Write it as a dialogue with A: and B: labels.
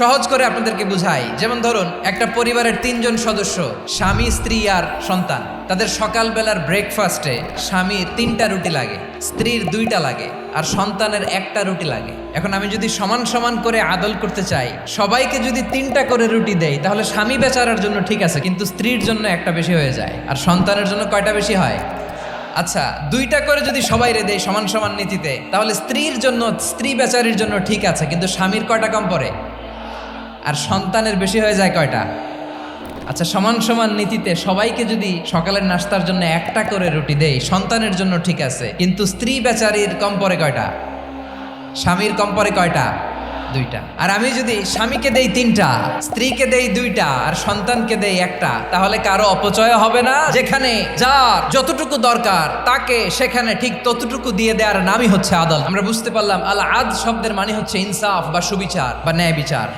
A: সহজ করে আপনাদেরকে বুঝাই। যেমন ধরুন, একটা পরিবারের তিনজন সদস্য, স্বামী, স্ত্রী আর সন্তান। তাদের সকালবেলার ব্রেকফাস্টে স্বামীর তিনটা রুটি লাগে, স্ত্রীর দুইটা লাগে, আর সন্তানের একটা রুটি লাগে। এখন আমি যদি সমান সমান করে আদল করতে চাই, সবাইকে যদি তিনটা করে রুটি দেই, তাহলে স্বামী বেচারার জন্য ঠিক আছে, কিন্তু স্ত্রীর জন্য একটা বেশি হয়ে যায়। আর সন্তানের জন্য কয়টা বেশি হয়? আচ্ছা দুইটা করে যদি সবাই রে দেয় সমান সমান নীতিতে, তাহলে স্ত্রীর জন্য, স্ত্রী বেচারির জন্য ঠিক আছে, কিন্তু স্বামীর কয়টা কম পড়ে? আর সন্তানের বেশি হয়ে যায় কয়টা? আচ্ছা সমান সমান নীতিতে সবাইকে যদি সকালের নাস্তার জন্য একটা করে রুটি দেই, সন্তানের জন্য ঠিক আছে, কিন্তু স্ত্রী বেচারির কম পরে কয়টা? স্বামীর কম পরে কয়টা? দুইটা। আর আমি যদি স্বামীকে দেই তিনটা, স্ত্রীকে দেই দুইটা, আর সন্তানকে দেই একটা, তাহলে কারও অপচয় হবে না? যেখানে যার যতটুকু দরকার, তাকে সেখানে ঠিক ততটুকু দিয়ে দেওয়ার নামই হচ্ছে আদল। আমরা বুঝতে পারলাম আল আদ শব্দের মানে হচ্ছে ইনসাফ বা সুবিচার বা ন্যায় বিচার